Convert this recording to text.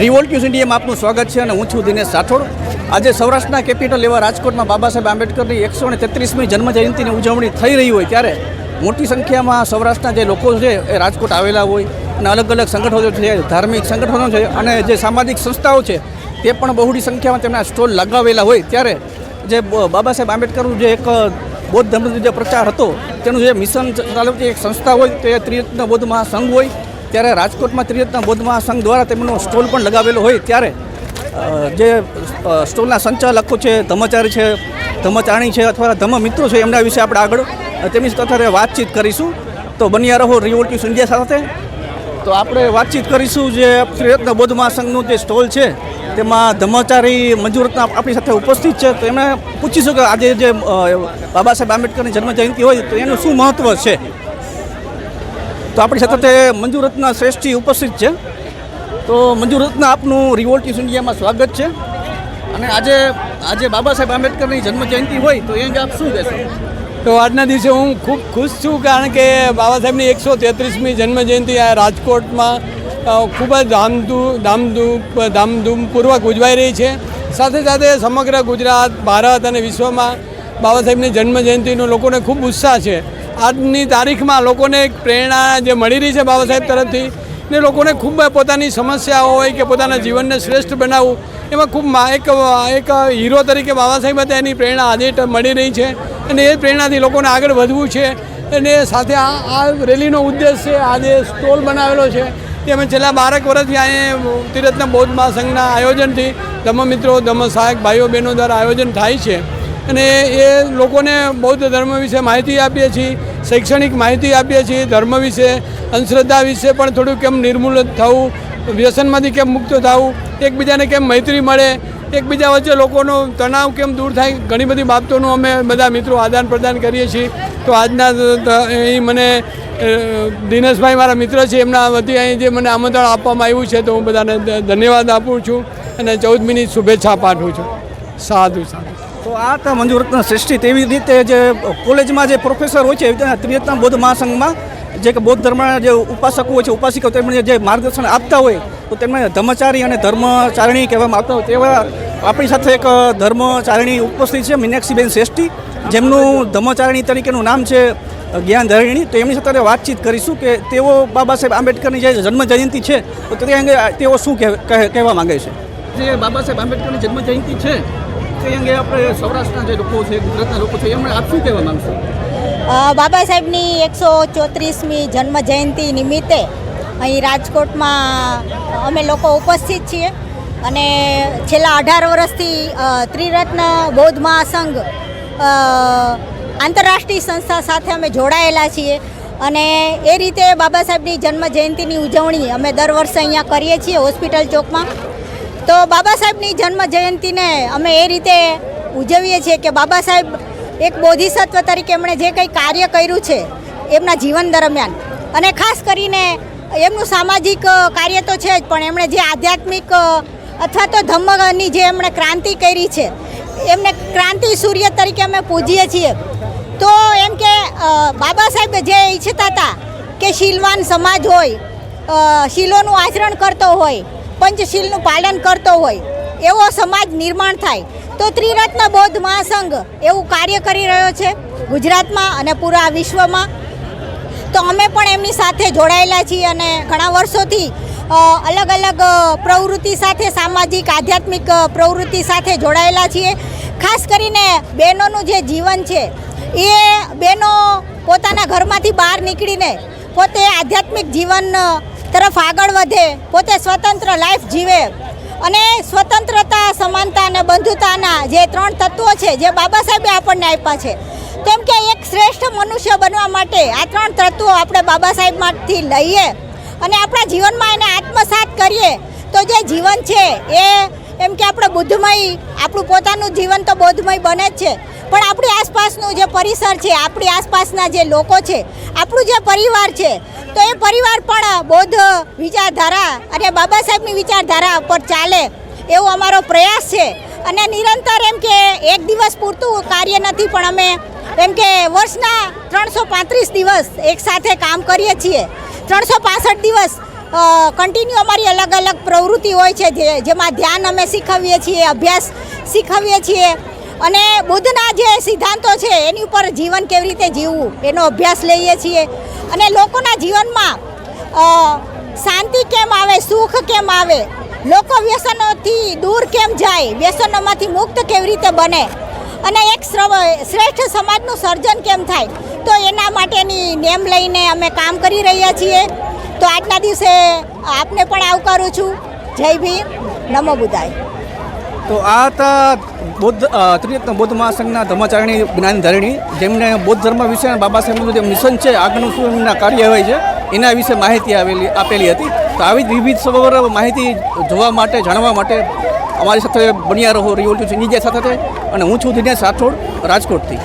Revolt news ઇન્ડિયામાં આપનું સ્વાગત છે અને હું છું દિનેશ રાઠોડ. આજે સૌરાષ્ટ્રના કેપિટલ એવા રાજકોટમાં બાબા સાહેબ આંબેડકરની એકસો અને તેત્રીસમી જન્મજયંતિની ઉજવણી થઈ રહી હોય ત્યારે મોટી સંખ્યામાં સૌરાષ્ટ્રના જે લોકો છે એ રાજકોટ આવેલા હોય અને અલગ અલગ સંગઠનો છે, ધાર્મિક સંગઠનો છે અને જે સામાજિક સંસ્થાઓ છે તે પણ બહુડી સંખ્યામાં તેમના સ્ટોલ લગાવેલા હોય ત્યારે જે બાબા સાહેબ આંબેડકરનું જે એક બૌદ્ધ ધર્મનો જે પ્રચાર હતો તેનું જે મિશન ચાલવતી એક સંસ્થા હોય તે ત્રિરત્ન બૌદ્ધ મહાસંઘ હોય ત્યારે રાજકોટમાં ત્રિરત્ન બૌદ્ધ મહાસંઘ દ્વારા તેમનો સ્ટોલ પણ લગાવેલો હોય ત્યારે જે સ્ટોલના સંચાલકો છે, ધર્મચારી છે ધર્મચારણી છે અથવા ધર્મ મિત્રો છે, એમના વિશે આપણે આગળ તેમની સાથે વાતચીત કરીશું. તો બન્યા રહો રિવોલ્ટિવ ઇન્ડિયા સાથે. તો આપણે વાતચીત કરીશું જે ત્રિરત્ન બૌદ્ધ મહાસંઘનું જે સ્ટોલ છે, તેમાં ધર્મચારી મંજૂરતના આપણી સાથે ઉપસ્થિત છે. તો એમણે પૂછીશું કે આજે જે બાબા સાહેબ આંબેડકરની જન્મ જયંતિ હોય તો એનું શું મહત્ત્વ છે? તો આપણી સાથે તે મંજુરત્ન શ્રેષ્ઠી ઉપસ્થિત છે. તો મંજુરત્ન આપનું રિવોલ્ટિવ ઇન્ડિયામાં સ્વાગત છે. અને આજે આજે બાબા સાહેબ આંબેડકરની જન્મ જયંતિ હોય તો એ અંગે આપ શું કહેશો? તો આજના દિવસે હું ખૂબ ખુશ છું કારણ કે બાબા સાહેબની એકસો તેત્રીસમી જન્મજયંતિ આ રાજકોટમાં ખૂબ જ ધામધૂમ ધામધૂમ ધામધૂમપૂર્વક ઉજવાઈ રહી છે. સાથે સાથે સમગ્ર ગુજરાત, ભારત અને વિશ્વમાં બાબા સાહેબની જન્મજયંતિનો લોકોને ખૂબ ઉત્સાહ છે. આજની તારીખમાં લોકોને એક પ્રેરણા જે મળી રહી છે બાબા સાહેબ તરફથી ને લોકોને ખૂબ પોતાની સમસ્યાઓ હોય કે પોતાના જીવનને શ્રેષ્ઠ બનાવવું, એમાં ખૂબ એક એક હીરો તરીકે બાબા સાહેબ હતા, એની પ્રેરણા આજે મળી રહી છે અને એ પ્રેરણાથી લોકોને આગળ વધવું છે અને સાથે આ આ રેલીનો ઉદ્દેશ છે, આજે સ્ટોલ બનાવેલો છે તે અમે છેલ્લા બારક વર્ષથી અહીંયા તિરત્ન બૌદ્ધ મહાસંઘના આયોજનથી ધમ્મ મિત્રો, ધમ્મ સહાયક ભાઈઓ, બહેનો દ્વારા આયોજન થાય છે અને એ લોકોને બૌદ્ધ ધર્મ વિશે માહિતી આપીએ છીએ શૈક્ષણિક માહિતી આપીએ છીએ, ધર્મ વિશે, અંધશ્રદ્ધા વિશે પણ થોડું કેમ નિર્મૂલન થવું, વ્યસનમાંથી કેમ મુક્ત થવું, એકબીજાને કેમ મૈત્રી મળે, એકબીજા વચ્ચે લોકોનો તણાવ કેમ દૂર થાય, ઘણી બધી બાબતોનું અમે બધા મિત્રો આદાન પ્રદાન કરીએ છીએ. તો આજના અહીં મને દિનેશભાઈ મારા મિત્ર છે, એમના વતી અહીં જે મને આમંત્રણ આપવામાં આવ્યું છે, તો હું બધાને ધન્યવાદ આપું છું અને ચૌદમીની શુભેચ્છા પાઠવું છું. સાધુ સાધુ તો આ હતા મંજુરત્ન શ્રેષ્ઠી તેવી રીતે જે કોલેજમાં જે પ્રોફેસર હોય છે ત્રિરત્ન બૌદ્ધ મહાસંઘમાં જે કે બૌદ્ધ ધર્મના જે ઉપાસકો હોય છે ઉપાસિકો તેમણે જે માર્ગદર્શન આપતા હોય તો તેમને ધર્મચારી અને ધર્મચારણી કહેવામાં આવતા હોય. તેવા આપણી સાથે એક ધર્મચારણી ઉપસ્થિત છે મીનાક્ષીબેન શ્રેષ્ઠી. જેમનું ધર્મચારણી તરીકેનું નામ છે જ્ઞાન ધારિણી તો એમની સાથે વાતચીત કરીશું કે તેઓ બાબા સાહેબ આંબેડકરની જે જન્મ જયંતિ છે તો તે અંગે તેઓ શું કહેવા કહે- કહેવા માંગે છે? જે બાબા સાહેબ આંબેડકરની જન્મ જયંતિ છે અંગે આપણે સૌરાષ્ટ્રના જે લોકો છે, ગુજરાતના લોકો છે એમણે આપ શું કહેવા માંગશો? બાબા સાહેબની એકસો ચોત્રીસમી જન્મ જયંતિ નિમિત્તે અહીં રાજકોટમાં અમે લોકો ઉપસ્થિત છીએ અને છેલ્લા અઢાર વર્ષથી ત્રિરત્ન બૌદ્ધ મહાસંઘ આંતરરાષ્ટ્રીય સંસ્થા સાથે અમે જોડાયેલા છીએ અને એ રીતે બાબા સાહેબની જન્મ જયંતિની ઉજવણી અમે દર વર્ષે અહીંયા કરીએ છીએ હોસ્પિટલ ચોકમાં. તો બાબા સાહેબની જન્મ જયંતિને અમે એ રીતે ઉજવીએ છીએ કે બાબા સાહેબ એક બોધિસત્વ તરીકે એમણે જે કંઈ કાર્ય કર્યું છે એમના જીવન દરમિયાન. અને ખાસ કરીને એમનું સામાજિક કાર્ય તો છે જ, પણ એમણે જે આધ્યાત્મિક અથવા તો ધમ્મની જે એમણે ક્રાંતિ કરી છે, એમને ક્રાંતિ સૂર્ય તરીકે અમે પૂજીએ છીએ. તો એમ કે બાબા સાહેબ જે ઈચ્છતા હતા કે શીલવાન સમાજ હોય શીલોનું આચરણ કરતો હોય પંચશીલનું પાલન કરતો હોય, એવો સમાજ નિર્માણ થાય. તો ત્રિરત્ન બૌદ્ધ મહાસંઘ એવું કાર્ય કરી રહ્યો છે ગુજરાતમાં અને પૂરા વિશ્વમાં. તો અમે પણ એમની સાથે જોડાયેલા છીએ અને ઘણા વર્ષોથી અલગ અલગ પ્રવૃત્તિ સાથે, સામાજિક, આધ્યાત્મિક પ્રવૃત્તિ સાથે જોડાયેલા છીએ. ખાસ કરીને બહેનોનું જે જીવન છે, એ બહેનો પોતાના ઘરમાંથી બહાર નીકળીને પોતે આધ્યાત્મિક જીવન તરફ આગળ વધે, પોતે સ્વતંત્ર લાઈફ જીવે. અને સ્વતંત્રતા, સમાનતા અને બંધુતાના જે ત્રણ તત્વો છે, જે બાબા સાહેબે આપણને આપ્યા છે. કેમ કે એક શ્રેષ્ઠ મનુષ્ય બનવા માટે આ ત્રણ તત્વો આપણે બાબા સાહેબમાંથી લઈએ અને આપણા જીવનમાં એને આત્મસાત કરીએ. તો જે જીવન છે, એ એમ કે આપણે બુદ્ધમય, આપણું પોતાનું જીવન તો બોધમય બને જ છે. પણ આપણી આસપાસનું જે પરિસર છે, આપણી આસપાસના જે લોકો છે, આપણું જે પરિવાર છે, તો એ પરિવાર પણ બૌદ્ધ વિચારધારા અને બાબા સાહેબની વિચારધારા પર ચાલે એવો અમારો પ્રયાસ છે. અને નિરંતર એમ કે એક દિવસ પૂરતું કાર્ય નથી, પણ અમે એમ કે વર્ષના ત્રણસો પાંત્રીસ દિવસ એકસાથે કામ કરીએ છીએ. ત્રણસો પાસઠ દિવસ કન્ટિન્યુ અમારી અલગ અલગ પ્રવૃત્તિ હોય છે જેમાં ધ્યાન અમે શીખવીએ છીએ, અભ્યાસ શીખવીએ છીએ. અને બુદ્ધના જે સિદ્ધાંતો છે, એની ઉપર જીવન કેવી રીતે જીવવું, એનો અભ્યાસ લઈએ છીએ. અને લોકોના જીવનમાં શાંતિ કેમ આવે, સુખ કેમ આવે, લોકો વ્યસનોથી દૂર કેમ જાય, વ્યસનોમાંથી મુક્ત કેવી રીતે બને, અને એક શ્રેષ્ઠ સમાજનું સર્જન કેમ થાય, તો એના માટેની નેમ લઈને અમે કામ કરી રહ્યા છીએ. તો આજના દિવસે આપને પણ આવકારું છું. જય ભીમ. નમો બુદ્ધાય. તો આ હતા બૌદ્ધ ત્રિરત્ન બૌદ્ધ મહાસંઘના ધર્માચારણી જ્ઞાનધારણી જેમને બૌદ્ધ ધર્મ વિશે બાબા સાહેબનું જે મિશન છે આગળનું શું એમના કાર્ય હોય છે, એના વિશે માહિતી આવેલી, આપેલી હતી. તો આવી જ વિવિધ સબર માહિતી જોવા માટે, જાણવા માટે અમારી સાથે બન્યા રહો રિવોલ્યુશન ઇન્ડિયા સાથે અને હું છું દિનેશ રાઠોડ, રાજકોટથી.